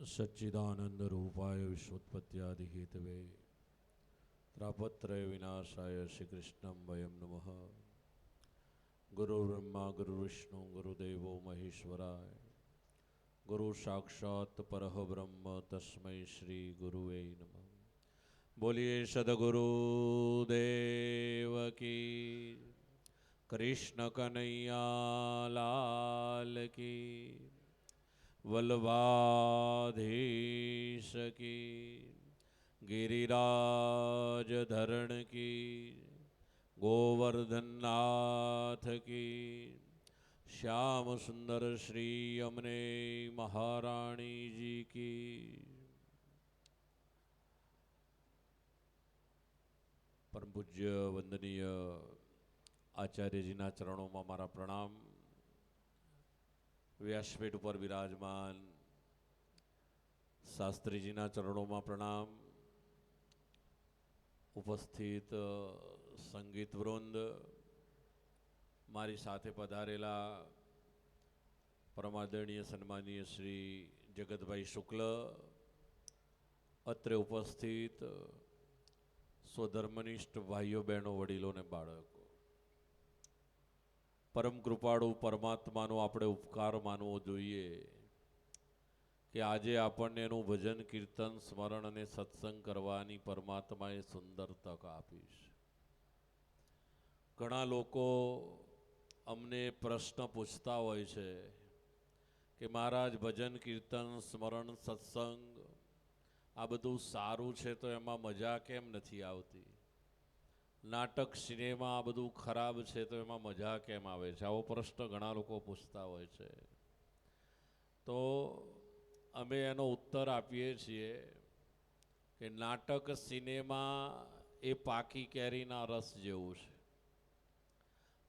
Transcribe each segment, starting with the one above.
સચ્ચિદાનંદ રૂપાય વિશ્વોત્પત્યાદિ હેતવે ત્રાપત્રય વિનાશાય શ્રી કૃષ્ણમ વયમ નમઃ ગુરુ બ્રહ્મા ગુરુ વિષ્ણુ ગુરુદેવો મહેશ્વરાય ગુરુ સાક્ષાત પરહ બ્રહ્મ તસ્મૈ શ્રી ગુરુવે નમઃ બોલીએ સદગુરુ કૃષ્ણ કનૈયા લાલ કી વલ્લભાધીશ કી, ગિરિરાજ ધરણ કી, ગોવર્ધનનાથ કી, શ્યામ સુંદર શ્રી અમને મહારાણીજી કી. પરમ પૂજ્ય વંદનીય આચાર્યજીના ચરણોમાં મારા પ્રણામ. વ્યાસપીઠ ઉપર બિરાજમાન શાસ્ત્રીજીના ચરણોમાં પ્રણામ. ઉપસ્થિત સંગીત વૃંદ મારી સાથે પધારેલા પરમાદરણીય સન્માનીય શ્રી જગતભાઈ શુક્લ, અત્રે ઉપસ્થિત સ્વધર્મનિષ્ઠ ભાઈઓ, બહેનો, વડીલો ને બાળકો. પરમ કૃપાળુ પરમાત્માનો આપણે ઉપકાર માનવો જોઈએ કે આજે આપણને એનું ભજન, કીર્તન, સ્મરણ અને સત્સંગ કરવાની પરમાત્માએ સુંદર તક આપી ઘણા લોકો અમને પ્રશ્ન પૂછતા હોય છે કે મહારાજ, ભજન, કીર્તન, સ્મરણ, સત્સંગ આ બધું સારું છે તો એમાં મજા કેમ નથી આવતી? નાટક, સિનેમા, આ બધું ખરાબ છે, તો એમાં મજા કેમ આવે છે? આવો પ્રશ્ન ઘણા લોકો પૂછતા હોય છે. તો અમે એનો ઉત્તર આપીએ છીએ કે નાટક, સિનેમા એ પાકી કેરીના રસ જેવું છે.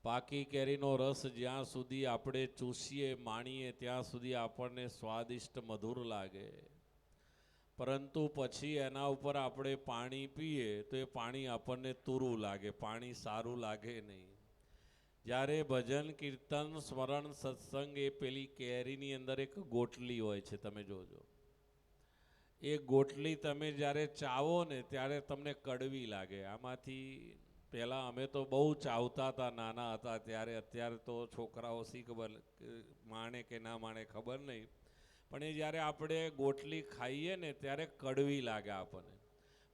પાકી કેરીનો રસ જ્યાં સુધી આપણે ચૂસીએ, માણીએ, ત્યાં સુધી આપણને સ્વાદિષ્ટ મધુર લાગે. પરંતુ પછી એના ઉપર આપણે પાણી પીએ તો એ પાણી આપણને તુરું લાગે, પાણી સારું લાગે નહીં. જ્યારે ભજન, કીર્તન, સ્મરણ, સત્સંગ એ પેલી કેરીની અંદર એક ગોટલી હોય છે, તમે જોજો. એ ગોટલી તમે જ્યારે ચાવો ને ત્યારે તમને કડવી લાગે. આમાંથી પહેલાં અમે તો બહુ ચાવતા હતા, નાના હતા, ત્યારે અત્યારે તો છોકરાઓ શી ખબર માણે કે ના માણે ખબર નહીં. પણ એ જ્યારે આપણે ગોટલી ખાઈએ ને ત્યારે કડવી લાગે આપણને.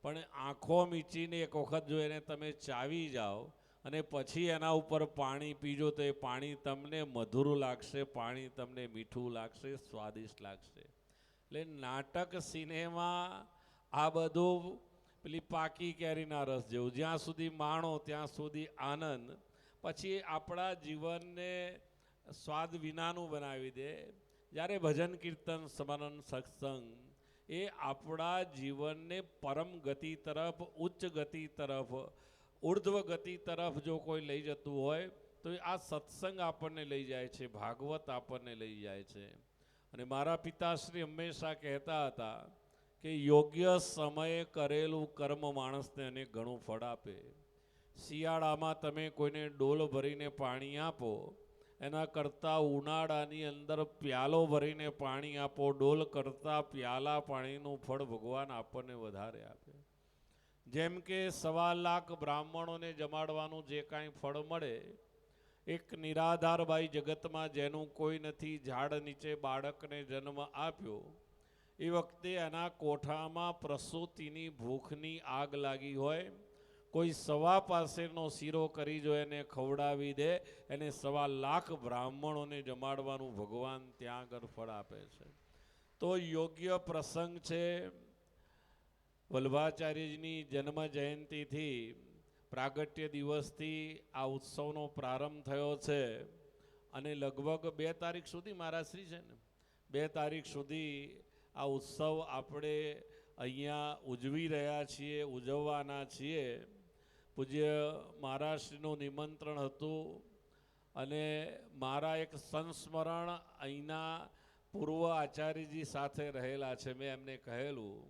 પણ આંખો મીચીને એક વખત જો એને તમે ચાવી જાઓ અને પછી એના ઉપર પાણી પીજો તો એ પાણી તમને મધુર લાગશે, પાણી તમને મીઠું લાગશે, સ્વાદિષ્ટ લાગશે. એટલે નાટક, સિનેમા, આ બધું પેલી પાકી કેરીના રસ જેવું. જ્યાં સુધી માણો, ત્યાં સુધી આનંદ. પછી આપણા જીવનને સ્વાદ વિનાનું બનાવી દે. જ્યારે ભજન, કીર્તન સ્મરણ સત્સંગ એ આપણા જીવનને પરમ ગતિ તરફ, ઉચ્ચ ગતિ તરફ, ઉર્ધ્વ ગતિ તરફ જો કોઈ લઈ જતું હોય, તો આ સત્સંગ આપણને લઈ જાય છે, ભાગવત આપણને લઈ જાય છે. અને મારા પિતાશ્રી હંમેશા કહેતા હતા કે યોગ્ય સમયે કરેલું કર્મ માણસને અને ઘણું ફળ આપે. શિયાળામાં તમે કોઈને ડોલ ભરીને પાણી આપો એના કરતાં ઉનાળાની અંદર પ્યાલો ભરીને પાણી આપો, ડોલ કરતાં પ્યાલા પાણીનું ફળ ભગવાન આપણને વધારે આપે. જેમ કે સવા લાખ બ્રાહ્મણોને જમાડવાનું જે કાંઈ ફળ મળે, એક નિરાધારબાઈ જગતમાં જેનું કોઈ નથી, ઝાડ નીચે બાળકને જન્મ આપ્યો, એ વખતે એના કોઠામાં પ્રસૂતિની ભૂખની આગ લાગી હોય કોઈ સવા પાસેનો શીરો કરી જો એને ખવડાવી દે, એને સવા લાખ બ્રાહ્મણોને જમાડવાનું ભગવાન ત્યાં આગળ ફળ આપે છે. તો યોગ્ય પ્રસંગ છે, વલ્ભાચાર્યજીની જન્મ જયંતિથી પ્રાગટ્ય દિવસથી આ ઉત્સવનો પ્રારંભ થયો છે અને લગભગ બે તારીખ સુધી મહારાશ્રી છે ને, બે તારીખ સુધી આ ઉત્સવ આપણે અહીંયા ઉજવી રહ્યા છીએ, ઉજવવાના છીએ. પૂજ્ય મહારાષ્ટ્રનું નિમંત્રણ હતું અને મારા એક સંસ્મરણ અહીંના પૂર્વ આચાર્યજી સાથે રહેલા છે. મેં એમને કહેલું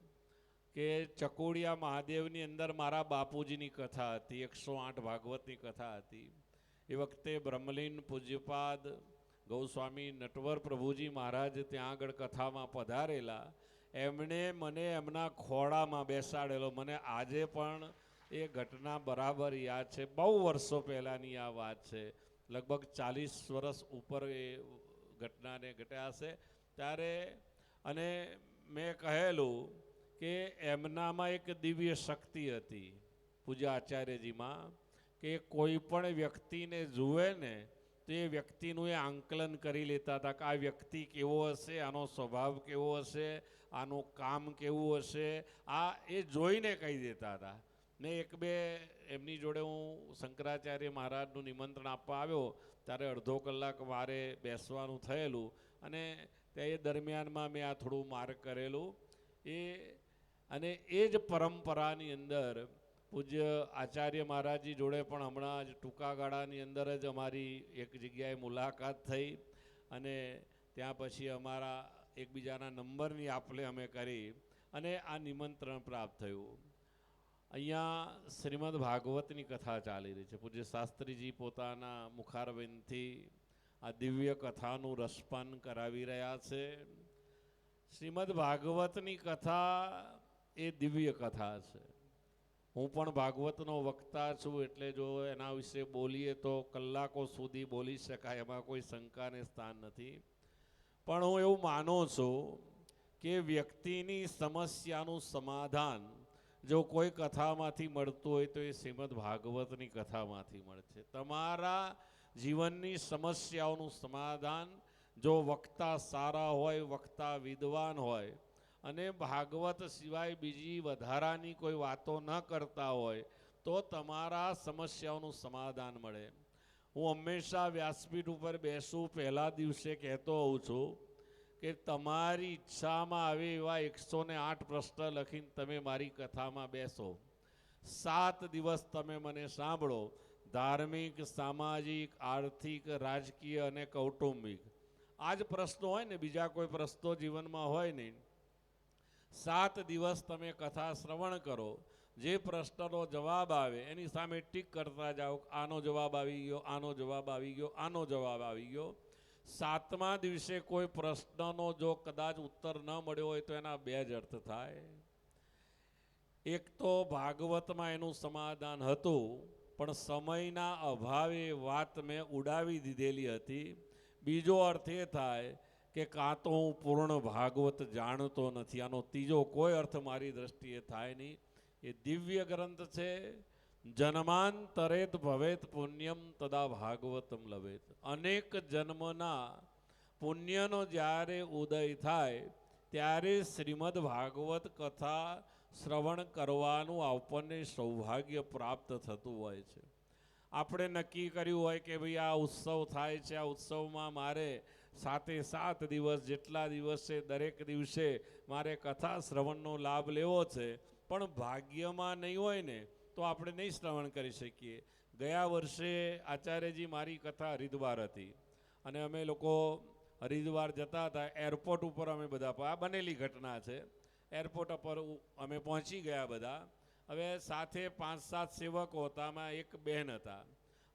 કે ચકોડિયા મહાદેવની અંદર મારા બાપુજીની કથા હતી, એકસો આઠ ભાગવતની કથા હતી. એ વખતે બ્રહ્મલીન પૂજ્યપાદ ગૌસ્વામી નટવર પ્રભુજી મહારાજ ત્યાં આગળ કથામાં પધારેલા. એમણે મને એમના ખોળામાં બેસાડેલો. મને આજે પણ એ ઘટના બરાબર યાદ છે. બહુ વર્ષો પહેલાંની આ વાત છે. લગભગ ચાલીસ વર્ષ ઉપર એ ઘટનાને ઘટ્યા હશે. ત્યારે અને મેં કહેલું કે એમનામાં એક દિવ્ય શક્તિ હતી પૂજા આચાર્યજીમાં કે કોઈ પણ વ્યક્તિને જુએ ને તો એ વ્યક્તિનું એ આંકલન કરી લેતા હતા કે આ વ્યક્તિ કેવો હશે, આનો સ્વભાવ કેવો હશે, આનું કામ કેવું હશે, આ એ જોઈને કહી દેતા હતા. ને એક બે એમની જોડે હું શંકરાચાર્ય મહારાજનું નિમંત્રણ આપવા આવ્યો, ત્યારે અડધો કલાક વારે બેસવાનું થયેલું અને તે એ દરમિયાનમાં મેં આ થોડું માર્ક કરેલું. એ અને એ જ પરંપરાની અંદર પૂજ્ય આચાર્ય મહારાજજી જોડે પણ હમણાં જ ટૂંકા ગાળાની અંદર જ અમારી એક જગ્યાએ મુલાકાત થઈ અને ત્યાં પછી અમારા એકબીજાના નંબરની આપલે અમે કરી અને આ નિમંત્રણ પ્રાપ્ત થયું. અહીંયા શ્રીમદ ભાગવતની કથા ચાલી રહી છે. પૂજ્ય શાસ્ત્રીજી પોતાના મુખારબિંદથી આ દિવ્ય કથાનું રસપાન કરાવી રહ્યા છે. શ્રીમદ ભાગવતની કથા એ દિવ્ય કથા છે. હું પણ ભાગવતનો વક્તા છું, એટલે જો એના વિશે બોલીએ તો કલાકો સુધી બોલી શકાય, એમાં કોઈ શંકાને સ્થાન નથી. પણ હું એવું માનું છું કે વ્યક્તિની સમસ્યાનું સમાધાન જો કોઈ કથામાંથી મળતું હોય તો એ શ્રીમદ ભાગવતની કથામાંથી મળશે. તમારા જીવનની સમસ્યાઓનું સમાધાન જો વક્તા સારા હોય, વક્તા વિદ્વાન હોય અને ભાગવત સિવાય બીજી વધારાની કોઈ વાતો ન કરતા હોય, તો તમારા સમસ્યાઓનું સમાધાન મળે. હું હંમેશા વ્યાસપીઠ ઉપર બેસું, પહેલા દિવસે કહેતો હોઉં છું કે તમારી ઈચ્છામાં આવે એવા એકસો ને આઠ પ્રશ્ન લખીને તમે મારી કથામાં બેસો. સાત દિવસ તમે મને સાંભળો. ધાર્મિક, સામાજિક, આર્થિક, રાજકીય અને કૌટુંબિક. આ જ પ્રશ્નો હોય ને, બીજા કોઈ પ્રશ્નો જીવનમાં હોય નહીં. સાત દિવસ તમે કથા શ્રવણ કરો. જે પ્રશ્નનો જવાબ આવે, એની સામે ટીક કરતા જાઓ આનો જવાબ આવી ગયો, આનો જવાબ આવી ગયો, આનો જવાબ આવી ગયો. સાતમા દિવસે કોઈ પ્રશ્નનો જો કદાચ ઉત્તર ન મળ્યો હોય તો એના બે જ અર્થ થાય. એક તો ભાગવતમાં એનું સમાધાન હતું, પણ સમયના અભાવે વાત મેં ઉડાવી દીધેલી હતી. બીજો અર્થ એ થાય કે કાં તો હું પૂર્ણ ભાગવત જાણતો નથી. આનો ત્રીજો કોઈ અર્થ મારી દ્રષ્ટિએ થાય નહીં. એ દિવ્ય ગ્રંથ છે જન્માંતરેત ભવેત પુણ્યમ તદા ભાગવતમ લવેત. અનેક જન્મના પુણ્યનો જ્યારે ઉદય થાય, ત્યારે શ્રીમદ ભાગવત કથા શ્રવણ કરવાનું આપણને સૌભાગ્ય પ્રાપ્ત થતું હોય છે. આપણે નક્કી કર્યું હોય કે ભાઈ આ ઉત્સવ થાય છે, આ ઉત્સવમાં મારે સાતે સાત દિવસ જેટલા દિવસે દરેક દિવસે મારે કથા શ્રવણનો લાભ લેવો છે, પણ ભાગ્યમાં નહીં હોય ને તો આપણે નહીં શ્રવણ કરી શકીએ. ગયા વર્ષે આચાર્યજી મારી કથા હરિદ્વાર હતી. અને અમે લોકો હરિદ્વાર જતા હતા. એરપોર્ટ ઉપર અમે બધા આ બનેલી ઘટના છે. એરપોર્ટ ઉપર અમે પહોંચી ગયા બધા. હવે સાથે પાંચ, સાત સેવકો હતા. આમાં એક બહેન હતા.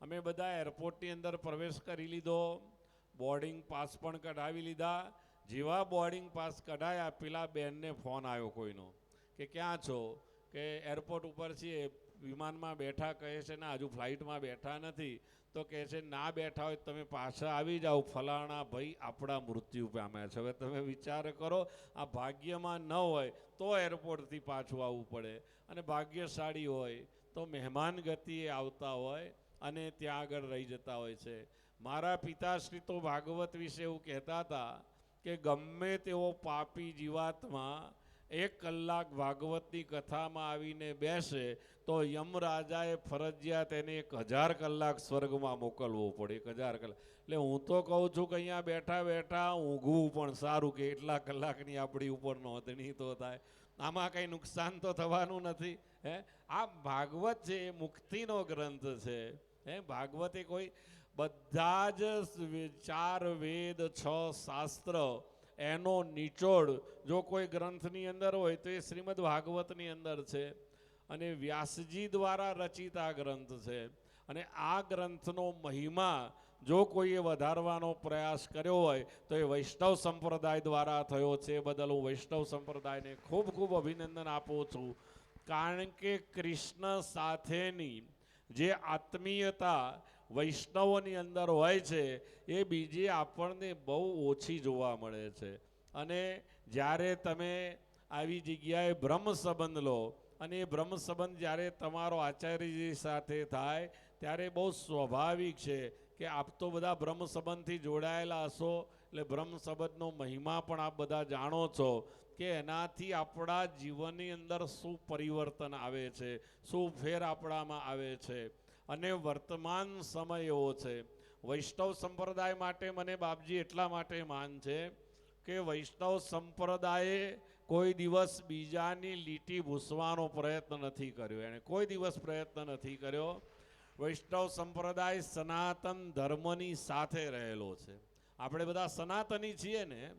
અમે બધા એરપોર્ટની અંદર પ્રવેશ કરી લીધો. બોર્ડિંગ પાસ પણ કઢાવી લીધા. જેવા બોર્ડિંગ પાસ કઢાયા, પેલા બેનને ફોન આવ્યો કોઈનો કે, ક્યાં છો? કે, એરપોર્ટ ઉપર છીએ. વિમાનમાં બેઠા કહે છે, ને, હજુ ફ્લાઇટમાં બેઠા નથી. તો કહે છે, ના બેઠા હોય તમે પાછા આવી જાઓ. ફલાણા ભાઈ આપણા મૃત્યુ પામ્યા છે. હવે તમે વિચાર કરો, આ ભાગ્યમાં ન હોય તો એરપોર્ટથી પાછું આવવું પડે. અને ભાગ્યશાળી હોય તો મહેમાન ગતિએ આવતા હોય અને ત્યાં આગળ રહી જતા હોય છે. મારા પિતાશ્રી તો ભાગવત વિશે એવું કહેતા હતા કે ગમે તેવો પાપી જીવાતમાં એક કલાક ભાગવતની કથામાં આવીને બેસે, તો યમરાજાએ ફરજિયાત એને એક હજાર કલાક સ્વર્ગમાં મોકલવો પડે, એક હજાર કલાક. એટલે હું તો કહું છું કે અહીંયા બેઠા બેઠા ઊંઘવું પણ સારું કે એટલા કલાકની આપણી ઉપર નોંધણી તો થાય. આમાં કંઈ નુકસાન તો થવાનું નથી, હે? આ ભાગવત છે એ મુક્તિનો ગ્રંથ છે, હે? ભાગવત કોઈ બધા જ ચાર વેદ છ શાસ્ત્ર એનો નિચોડ જો કોઈ ગ્રંથની અંદર હોય તો એ શ્રીમદ ભાગવતની અંદર છે. અને વ્યાસજી દ્વારા રચિત આ ગ્રંથ છે. અને આ ગ્રંથનો મહિમા જો કોઈએ વધારવાનો પ્રયાસ કર્યો હોય તો એ વૈષ્ણવ સંપ્રદાય દ્વારા થયો છે. બદલ હું વૈષ્ણવ સંપ્રદાયને ખૂબ ખૂબ અભિનંદન આપું છું. કારણ કે કૃષ્ણ સાથેની જે આત્મીયતા વૈષ્ણવોની અંદર હોય છે, એ બીજી આપણને બહુ ઓછી જોવા મળે છે. અને જ્યારે તમે આવી જગ્યાએ બ્રહ્મ સંબંધ લો, અને એ બ્રહ્મ સંબંધ જ્યારે તમારો આચાર્યજી સાથે થાય, ત્યારે બહુ સ્વાભાવિક છે કે આપ તો બધા બ્રહ્મ સંબંધથી જોડાયેલા હશો, એટલે બ્રહ્મ સંબંધનો મહિમા પણ આપ બધા જાણો છો કે એનાથી આપણા જીવનની અંદર શું પરિવર્તન આવે છે, શું ફેર આપણામાં આવે છે. અને વર્તમાન સમય એવો છે. વૈષ્ણવ સંપ્રદાય માટે મને બાપજી એટલા માટે માન છે કે વૈષ્ણવ સંપ્રદાયે કોઈ દિવસ બીજાની લીટી ભૂસવાનો પ્રયત્ન નથી કર્યો. એણે કોઈ દિવસ પ્રયત્ન નથી કર્યો. વૈષ્ણવ સંપ્રદાય સનાતન ધર્મની સાથે રહેલો છે. આપણે બધા સનાતની છીએ ને?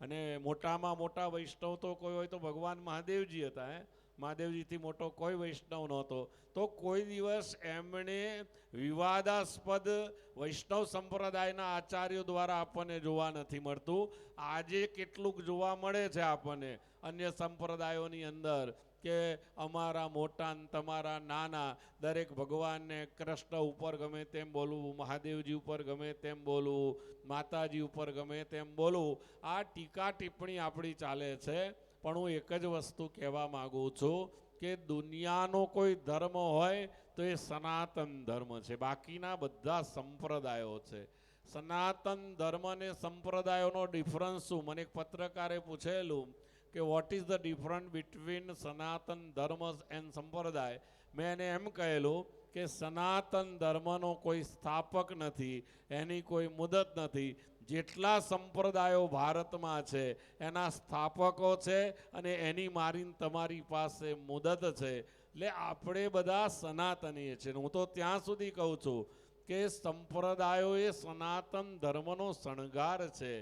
અને મોટામાં મોટા વૈષ્ણવ તો કોઈ હોય તો ભગવાન મહાદેવજી હતા, હે? મહાદેવજીથી મોટો કોઈ વૈષ્ણવ નહોતો. તો કોઈ દિવસ એમણે વિવાદાસ્પદ વૈષ્ણવ સંપ્રદાયના આચાર્યો દ્વારા આપણને જોવા નથી મળતું. આજે કેટલુંક જોવા મળે છે આપણને અન્ય સંપ્રદાયોની અંદર કે અમારા મોટા તમારા નાના, દરેક ભગવાનને કૃષ્ણ ઉપર ગમે તેમ બોલવું, મહાદેવજી ઉપર ગમે તેમ બોલવું, માતાજી ઉપર ગમે તેમ બોલવું, આ ટીકા ટિપ્પણી આપણી ચાલે છે. પણ હું એક જ વસ્તુ કહેવા માગું છું કે દુનિયાનો કોઈ ધર્મ હોય તો એ સનાતન ધર્મ છે. બાકીના બધા સંપ્રદાયો છે. સનાતન ધર્મ અને સંપ્રદાયોનો ડિફરન્સ શું? મને એક પત્રકારે પૂછેલું કે what is the difference between Sanatan Dharma and સંપ્રદાય? મેં એને એમ કહેલું કે સનાતન ધર્મનો કોઈ સ્થાપક નથી, એની કોઈ મુદત નથી. જેટલા સંપ્રદાયો ભારતમાં છે, એના સ્થાપકો છે અને એની મારી તમારી પાસે મુદત છે. એટલે આપણે બધા સનાતનીય છીએ હું તો ત્યાં સુધી કહું છું કે સંપ્રદાયો એ સનાતન ધર્મનો શણગાર છે.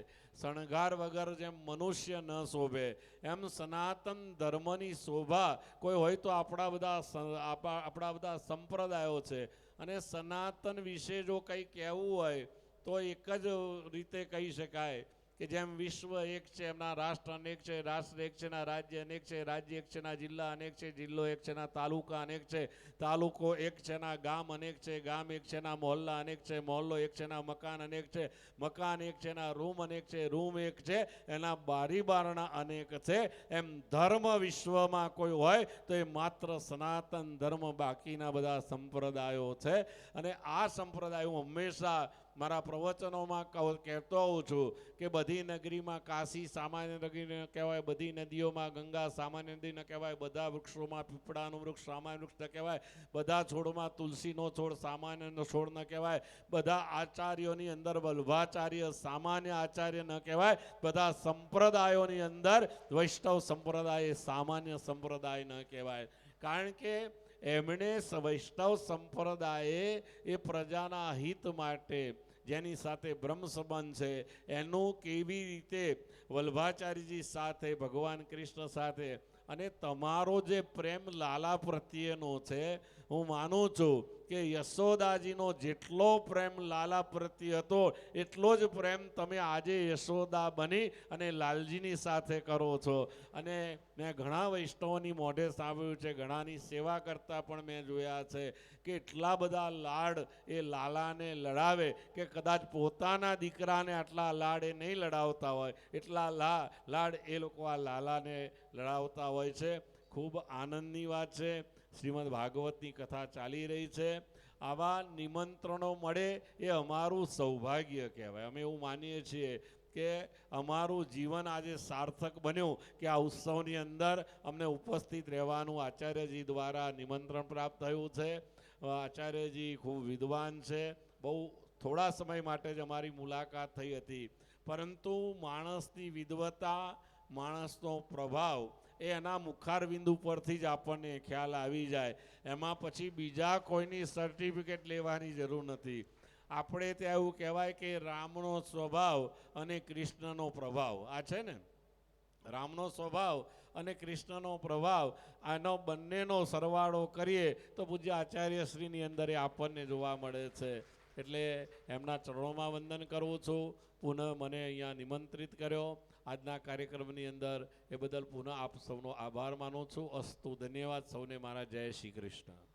શણગાર વગર જેમ મનુષ્ય ન શોભે, એમ સનાતન ધર્મની શોભા કોઈ હોય તો આપણા બધા આપણા બધા સંપ્રદાયો છે. અને સનાતન વિશે જો કંઈ કહેવું હોય તો એક જ રીતે કહી શકાય કે જેમ વિશ્વ એક છે, એમના રાષ્ટ્ર અનેક છે, રાષ્ટ્ર એક છે ના રાજ્ય અનેક છે, રાજ્ય એક છે ના જિલ્લા અનેક છે, જિલ્લો એક છે ના તાલુકા અનેક છે, તાલુકો એક છે ના ગામ અનેક છે, ગામ એક છે ના મોહલ્લા અનેક છે, મોહલ્લો એક છે ના મકાન અનેક છે, મકાન એક છે ના રૂમ અનેક છે, રૂમ એક છે, એના બારી બારણા અનેક છે. એમ ધર્મ વિશ્વમાં કોઈ હોય તો એ માત્ર સનાતન ધર્મ બાકીના બધા સંપ્રદાયો છે. અને આ સંપ્રદાય હું હંમેશા મારા પ્રવચનોમાં કહું- કહેતો હોઉં છું કે બધી નગરીમાં કાશી સામાન્ય નગરી કહેવાય, બધી નદીઓમાં ગંગા સામાન્ય નદી ન કહેવાય, બધા વૃક્ષોમાં પીપળાનું વૃક્ષ, સામાન્ય વૃક્ષ ન કહેવાય, બધા છોડમાં તુલસીનો છોડ, સામાન્યનો છોડ ન કહેવાય, બધા આચાર્યોની અંદર વલ્ભાચાર્ય, સામાન્ય આચાર્ય ન કહેવાય, બધા સંપ્રદાયોની અંદર વૈષ્ણવ સંપ્રદાય, સામાન્ય સંપ્રદાય ન કહેવાય. કારણ કે એમણે વૈષ્ણવ સંપ્રદાયે એ પ્રજાના હિત માટે, જેની સાથે બ્રહ્મ સંબંધ છે, એનું કેવી રીતે વલ્ભાચાર્યજી સાથે, ભગવાન કૃષ્ણ સાથે અને તમારો જે પ્રેમ લાલા પ્રત્યેનો છે હું માનું છું કે યશોદાજીનો જેટલો પ્રેમ લાલા પ્રત્યે હતો, એટલો જ પ્રેમ તમે આજે યશોદા બની અને લાલજીની સાથે કરો છો. અને મેં ઘણા વૈષ્ણવોની મોઢે સાંભળ્યું છે, ઘણાની સેવા કરતા પણ મેં જોયા છે કે એટલા બધા લાડ એ લાલાને લડાવે કે કદાચ પોતાના દીકરાને આટલા લાડ એ નહીં લડાવતા હોય. એટલા લા, લાડ એ લોકો આ લાલાને લડાવતા હોય છે. ખૂબ આનંદની વાત છે. શ્રીમદ ભાગવતની કથા ચાલી રહી છે. આવા નિમંત્રણો મળે એ અમારું સૌભાગ્ય કહેવાય. અમે એવું માનીએ છીએ કે અમારું જીવન આજે સાર્થક બન્યું કે આ ઉત્સવની અંદર અમને ઉપસ્થિત રહેવાનું આચાર્યજી દ્વારા નિમંત્રણ પ્રાપ્ત થયું છે. આચાર્યજી ખૂબ વિદ્વાન છે. બહુ થોડા સમય માટે જ અમારી મુલાકાત થઈ હતી. પરંતુ માણસની વિદવતા માણસનો પ્રભાવ એ એના મુખારબિંદુ પરથી જ આપણને ખ્યાલ આવી જાય. એમાં પછી બીજા કોઈની સર્ટિફિકેટ લેવાની જરૂર નથી. આપણે ત્યાં એવું કહેવાય કે રામનો સ્વભાવ અને કૃષ્ણનો પ્રભાવ. આ છે ને? રામનો સ્વભાવ અને કૃષ્ણનો પ્રભાવ. આનો બંનેનો સરવાળો કરીએ તો પૂજ્ય આચાર્યશ્રીની અંદર એ આપણને જોવા મળે છે. એટલે એમના ચરણોમાં વંદન કરું છું. પુનઃ મને અહીંયા નિમંત્રિત કર્યો. આજના કાર્યક્રમની અંદર એ બદલ પુનઃ આપ સૌનો આભાર માનું છું. અસ્તુ ધન્યવાદ સૌને. મારા જય શ્રી કૃષ્ણ.